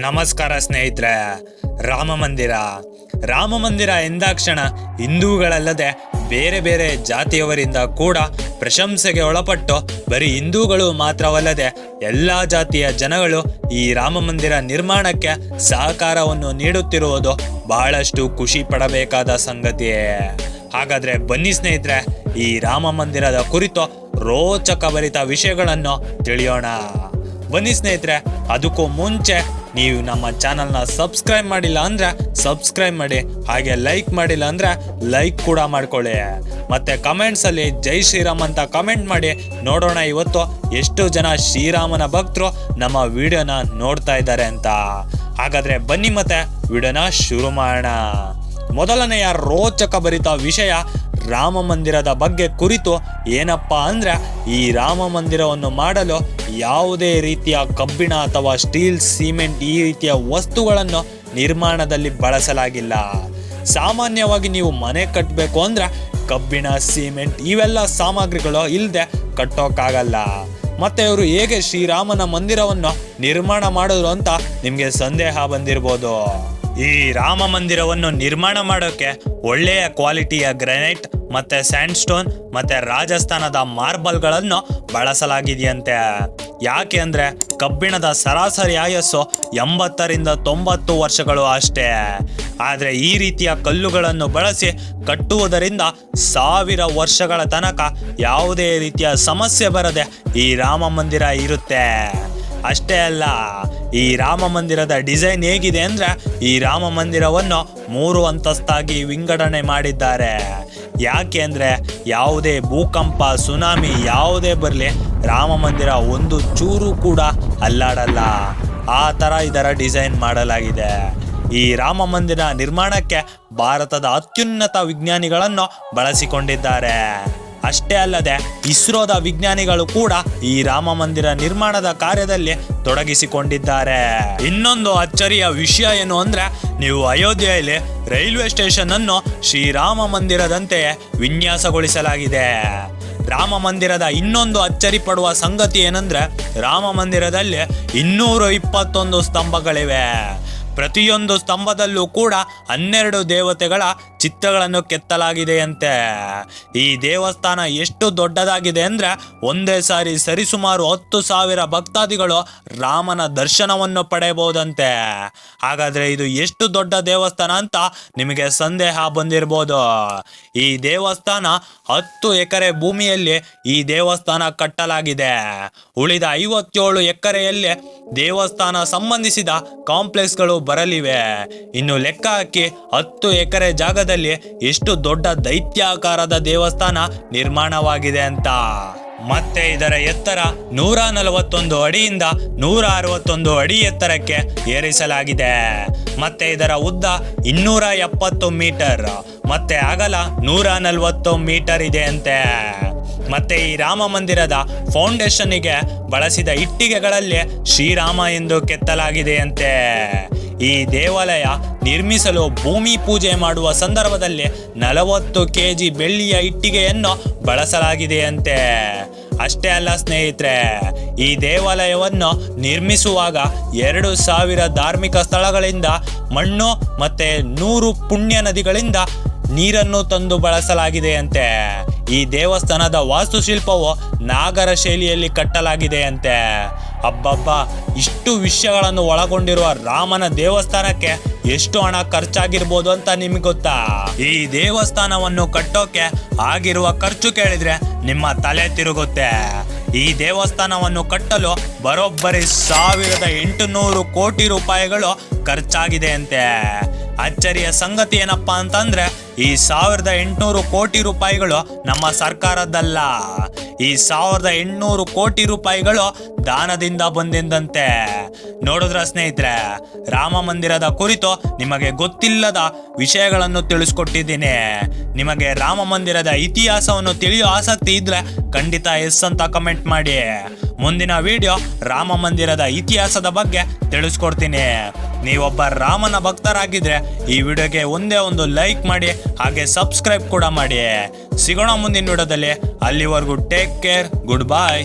ನಮಸ್ಕಾರ ಸ್ನೇಹಿತರೆ. ರಾಮ ಮಂದಿರ. ರಾಮ ಮಂದಿರ ಎಂದಾಕ್ಷಣ ಹಿಂದೂಗಳಲ್ಲದೆ ಬೇರೆ ಬೇರೆ ಜಾತಿಯವರಿಂದ ಕೂಡ ಪ್ರಶಂಸೆಗೆ ಒಳಪಟ್ಟು ಬರೀ ಹಿಂದೂಗಳು ಮಾತ್ರವಲ್ಲದೆ ಎಲ್ಲ ಜಾತಿಯ ಜನಗಳು ಈ ರಾಮ ಮಂದಿರ ನಿರ್ಮಾಣಕ್ಕೆ ಸಹಕಾರವನ್ನು ನೀಡುತ್ತಿರುವುದು ಬಹಳಷ್ಟು ಖುಷಿ ಪಡಬೇಕಾದ ಸಂಗತಿಯೇ ಹಾಗಾದ್ರೆ ಬನ್ನಿ ಸ್ನೇಹಿತರೆ, ಈ ರಾಮ ಮಂದಿರದ ಕುರಿತು ರೋಚಕಭರಿತ ವಿಷಯಗಳನ್ನು ತಿಳಿಯೋಣ. ಬನ್ನಿ ಸ್ನೇಹಿತರೆ, ಅದಕ್ಕೂ ಮುಂಚೆ ನೀವು ನಮ್ಮ ಚಾನಲ್ನ ಸಬ್ಸ್ಕ್ರೈಬ್ ಮಾಡಿಲ್ಲ ಅಂದ್ರೆ ಸಬ್ಸ್ಕ್ರೈಬ್ ಮಾಡಿ, ಹಾಗೆ ಲೈಕ್ ಮಾಡಿಲ್ಲ ಅಂದ್ರೆ ಲೈಕ್ ಕೂಡ ಮಾಡ್ಕೊಳ್ಳಿ. ಮತ್ತೆ ಕಮೆಂಟ್ಸಲ್ಲಿ ಜೈ ಶ್ರೀರಾಮ್ ಅಂತ ಕಮೆಂಟ್ ಮಾಡಿ, ನೋಡೋಣ ಇವತ್ತು ಎಷ್ಟು ಜನ ಶ್ರೀರಾಮನ ಭಕ್ತರು ನಮ್ಮ ವಿಡಿಯೋನ ನೋಡ್ತಾ ಇದ್ದಾರೆ ಅಂತ. ಹಾಗಾದ್ರೆ ಬನ್ನಿ ಮತ್ತೆ ವಿಡಿಯೋನ ಶುರು ಮಾಡೋಣ. ಮೊದಲನೆಯ ರೋಚಕ ಭರಿತ ವಿಷಯ ರಾಮ ಮಂದಿರದ ಬಗ್ಗೆ ಕುರಿತು ಏನಪ್ಪಾ ಅಂದ್ರೆ ಈ ರಾಮ ಮಂದಿರವನ್ನು ಮಾಡಲು ಯಾವುದೇ ರೀತಿಯ ಕಬ್ಬಿಣ ಅಥವಾ ಸ್ಟೀಲ್, ಸಿಮೆಂಟ್ ಈ ರೀತಿಯ ವಸ್ತುಗಳನ್ನು ನಿರ್ಮಾಣದಲ್ಲಿ ಬಳಸಲಾಗಿಲ್ಲ. ಸಾಮಾನ್ಯವಾಗಿ ನೀವು ಮನೆ ಕಟ್ಟಬೇಕು ಅಂದರೆ ಕಬ್ಬಿಣ, ಸಿಮೆಂಟ್ ಇವೆಲ್ಲ ಸಾಮಗ್ರಿಗಳು ಇಲ್ಲದೆ ಕಟ್ಟೋಕ್ಕಾಗಲ್ಲ. ಮತ್ತು ಇವರು ಹೇಗೆ ಶ್ರೀರಾಮನ ಮಂದಿರವನ್ನು ನಿರ್ಮಾಣ ಮಾಡಿದ್ರು ಅಂತ ನಿಮಗೆ ಸಂದೇಹ ಬಂದಿರ್ಬೋದು. ಈ ರಾಮ ಮಂದಿರವನ್ನು ನಿರ್ಮಾಣ ಮಾಡೋಕ್ಕೆ ಒಳ್ಳೆಯ ಕ್ವಾಲಿಟಿಯ ಗ್ರಾನೈಟ್ ಮತ್ತೆ ಸ್ಯಾಂಡ್ ಸ್ಟೋನ್ ಮತ್ತೆ ರಾಜಸ್ಥಾನದ ಮಾರ್ಬಲ್ಗಳನ್ನು ಬಳಸಲಾಗಿದೆಯಂತೆ. ಯಾಕೆ ಅಂದ್ರೆ ಕಬ್ಬಿಣದ ಸರಾಸರಿ ಆಯಸ್ಸು ಎಂಬತ್ತರಿಂದ ತೊಂಬತ್ತು ವರ್ಷಗಳು ಅಷ್ಟೇ. ಆದರೆ ಈ ರೀತಿಯ ಕಲ್ಲುಗಳನ್ನು ಬಳಸಿ ಕಟ್ಟುವುದರಿಂದ ಸಾವಿರ ವರ್ಷಗಳ ತನಕ ಯಾವುದೇ ರೀತಿಯ ಸಮಸ್ಯೆ ಬರದೆ ಈ ರಾಮ ಮಂದಿರ ಇರುತ್ತೆ. ಅಷ್ಟೇ ಅಲ್ಲ ಈ ರಾಮ ಮಂದಿರದ ಡಿಸೈನ್ ಹೇಗಿದೆ ಅಂದ್ರೆ ಈ ರಾಮ ಮಂದಿರವನ್ನು ಮೂರು ಅಂತಸ್ತಾಗಿ ವಿಂಗಡಣೆ ಮಾಡಿದ್ದಾರೆ. ಯಾಕೆ ಅಂದ್ರೆ ಯಾವುದೇ ಭೂಕಂಪ, ಸುನಾಮಿ ಯಾವುದೇ ಬರಲಿ ರಾಮ ಮಂದಿರ ಒಂದು ಚೂರು ಕೂಡ ಅಲ್ಲಾಡಲ್ಲ. ಆ ಥರ ಇದರ ಡಿಸೈನ್ ಮಾಡಲಾಗಿದೆ. ಈ ರಾಮ ಮಂದಿರ ನಿರ್ಮಾಣಕ್ಕೆ ಭಾರತದ ಅತ್ಯುನ್ನತ ವಿಜ್ಞಾನಿಗಳನ್ನು ಬಳಸಿಕೊಂಡಿದ್ದಾರೆ. ಅಷ್ಟೇ ಅಲ್ಲದೆ ಇಸ್ರೋದ ವಿಜ್ಞಾನಿಗಳು ಕೂಡ ಈ ರಾಮ ಮಂದಿರ ನಿರ್ಮಾಣದ ಕಾರ್ಯದಲ್ಲಿ ತೊಡಗಿಸಿಕೊಂಡಿದ್ದಾರೆ. ಇನ್ನೊಂದು ಅಚ್ಚರಿಯ ವಿಷಯ ಏನು ಅಂದ್ರೆ ನೀವು ಅಯೋಧ್ಯೆಯಲ್ಲಿ ರೈಲ್ವೆ ಸ್ಟೇಷನ್ ಅನ್ನು ಶ್ರೀರಾಮ ಮಂದಿರದಂತೆ ವಿನ್ಯಾಸಗೊಳಿಸಲಾಗಿದೆ. ರಾಮ ಮಂದಿರದ ಇನ್ನೊಂದು ಅಚ್ಚರಿ ಪಡುವ ಸಂಗತಿ ಏನಂದ್ರೆ ರಾಮ ಮಂದಿರದಲ್ಲಿ ಇನ್ನೂರ ಇಪ್ಪತ್ತೊಂದು ಸ್ತಂಭಗಳಿವೆ. ಪ್ರತಿಯೊಂದು ಸ್ತಂಭದಲ್ಲೂ ಕೂಡ ಹನ್ನೆರಡು ದೇವತೆಗಳ ಚಿತ್ರಗಳನ್ನು ಕೆತ್ತಲಾಗಿದೆಯಂತೆ. ಈ ದೇವಸ್ಥಾನ ಎಷ್ಟು ದೊಡ್ಡದಾಗಿದೆ ಅಂದ್ರೆ ಒಂದೇ ಸಾರಿ ಸರಿಸುಮಾರು ಹತ್ತು ಸಾವಿರ ಭಕ್ತಾದಿಗಳು ರಾಮನ ದರ್ಶನವನ್ನು ಪಡೆಯಬಹುದಂತೆ. ಹಾಗಾದ್ರೆ ಇದು ಎಷ್ಟು ದೊಡ್ಡ ದೇವಸ್ಥಾನ ಅಂತ ನಿಮಗೆ ಸಂದೇಹ ಬಂದಿರಬಹುದು ಈ ದೇವಸ್ಥಾನ ಹತ್ತು ಎಕರೆ ಭೂಮಿಯಲ್ಲಿ ಈ ದೇವಸ್ಥಾನ ಕಟ್ಟಲಾಗಿದೆ. ಉಳಿದ ಐವತ್ತೇಳು ಎಕರೆಯಲ್ಲಿ ದೇವಸ್ಥಾನ ಸಂಬಂಧಿಸಿದ ಕಾಂಪ್ಲೆಕ್ಸ್ಗಳು ಬರಲಿವೆ. ಇನ್ನು ಲೆಕ್ಕ ಹಾಕಿ ಹತ್ತು ಎಕರೆ ಜಾಗದಲ್ಲಿ ಎಷ್ಟು ದೊಡ್ಡ ದೈತ್ಯಾಕಾರದ ದೇವಸ್ಥಾನ ನಿರ್ಮಾಣವಾಗಿದೆ ಅಂತ. ಮತ್ತೆ ಇದರ ಎತ್ತರ ನೂರ ನಲವತ್ತೊಂದು ಅಡಿಯಿಂದ ನೂರ ಅರವತ್ತೊಂದು ಅಡಿ ಎತ್ತರಕ್ಕೆ ಏರಿಸಲಾಗಿದೆ. ಮತ್ತೆ ಇದರ ಉದ್ದ ಇನ್ನೂರ ಎಪ್ಪತ್ತು ಮೀಟರ್. ಮತ್ತೆ ಅಗಲ ನೂರ ನಲವತ್ತು ಮೀಟರ್ ಇದೆ ಅಂತೆ. ಮತ್ತೆ ಈ ರಾಮ ಮಂದಿರದ ಫೌಂಡೇಶನ್ಗೆ ಬಳಸಿದ ಇಟ್ಟಿಗೆಗಳಲ್ಲಿ ಶ್ರೀರಾಮ ಎಂದು ಕೆತ್ತಲಾಗಿದೆಯಂತೆ ಈ ದೇವಾಲಯ ನಿರ್ಮಿಸಲು ಭೂಮಿ ಪೂಜೆ ಮಾಡುವ ಸಂದರ್ಭದಲ್ಲಿ ನಲವತ್ತು ಕೆ ಜಿ ಬೆಳ್ಳಿಯ ಇಟ್ಟಿಗೆಯನ್ನು ಬಳಸಲಾಗಿದೆಯಂತೆ. ಅಷ್ಟೇ ಅಲ್ಲ ಸ್ನೇಹಿತರೆ, ಈ ದೇವಾಲಯವನ್ನು ನಿರ್ಮಿಸುವಾಗ ಎರಡು ಸಾವಿರ ಧಾರ್ಮಿಕ ಸ್ಥಳಗಳಿಂದ ಮಣ್ಣು ಮತ್ತೆ ನೂರು ಪುಣ್ಯ ನದಿಗಳಿಂದ ನೀರನ್ನು ತಂದು ಬಳಸಲಾಗಿದೆಯಂತೆ. ಈ ದೇವಸ್ಥಾನದ ವಾಸ್ತುಶಿಲ್ಪವು ನಾಗರ ಶೈಲಿಯಲ್ಲಿ ಕಟ್ಟಲಾಗಿದೆಯಂತೆ. ಅಬ್ಬಬ್ಬ, ಇಷ್ಟು ವಿಷಯಗಳನ್ನು ಒಳಗೊಂಡಿರುವ ರಾಮನ ದೇವಸ್ಥಾನಕ್ಕೆ ಎಷ್ಟು ಹಣ ಖರ್ಚಾಗಿರ್ಬೋದು ಅಂತ ನಿಮ್ಗೆ ಗೊತ್ತಾ? ಈ ದೇವಸ್ಥಾನವನ್ನು ಕಟ್ಟೋಕೆ ಆಗಿರುವ ಖರ್ಚು ಕೇಳಿದ್ರೆ ನಿಮ್ಮ ತಲೆ ತಿರುಗುತ್ತೆ. ಈ ದೇವಸ್ಥಾನವನ್ನು ಕಟ್ಟಲು ಬರೋಬ್ಬರಿ ಸಾವಿರದ ಎಂಟುನೂರು ಕೋಟಿ ರೂಪಾಯಿಗಳು ಖರ್ಚಾಗಿದೆ ಅಂತೆ ಅಚ್ಚರಿಯ ಸಂಗತಿ ಏನಪ್ಪಾ ಅಂತಂದ್ರೆ ಈ ಸಾವಿರದ ಎಂಟುನೂರು ಕೋಟಿ ರೂಪಾಯಿಗಳು ನಮ್ಮ ಸರ್ಕಾರದ್ದಲ್ಲ. ಈ ಸಾವಿರದ ಎಂಟುನೂರು ಕೋಟಿ ರೂಪಾಯಿಗಳು ದಾನದಿಂದ ಬಂದಿಂದಂತೆ. ನೋಡಿದ್ರ ಸ್ನೇಹಿತರೆ, ರಾಮ ಮಂದಿರದ ಕುರಿತು ನಿಮಗೆ ಗೊತ್ತಿಲ್ಲದ ವಿಷಯಗಳನ್ನು ತಿಳಿಸ್ಕೊಟ್ಟಿದ್ದೀನಿ. ನಿಮಗೆ ರಾಮ ಮಂದಿರದ ಇತಿಹಾಸವನ್ನು ತಿಳಿಯೋ ಆಸಕ್ತಿ ಇದ್ರೆ ಖಂಡಿತ ಎಸ್ ಅಂತ ಕಮೆಂಟ್ ಮಾಡಿ. ಮುಂದಿನ ವಿಡಿಯೋ ರಾಮ ಮಂದಿರದ ಇತಿಹಾಸದ ಬಗ್ಗೆ ತಿಳಿಸ್ಕೊಡ್ತೀನಿ. ನೀವೊಬ್ಬ ರಾಮನ ಭಕ್ತರಾಗಿದ್ರೆ ಈ ವಿಡಿಯೋಗೆ ಒಂದೇ ಒಂದು ಲೈಕ್ ಮಾಡಿ, ಹಾಗೆ ಸಬ್ಸ್ಕ್ರೈಬ್ ಕೂಡ ಮಾಡಿ. ಸಿಗೋಣ ಮುಂದಿನ ವಿಡಿಯೋದಲ್ಲಿ. ಅಲ್ಲಿವರೆಗೂ ಟೇಕ್ ಕೇರ್ ಗುಡ್ ಬಾಯ್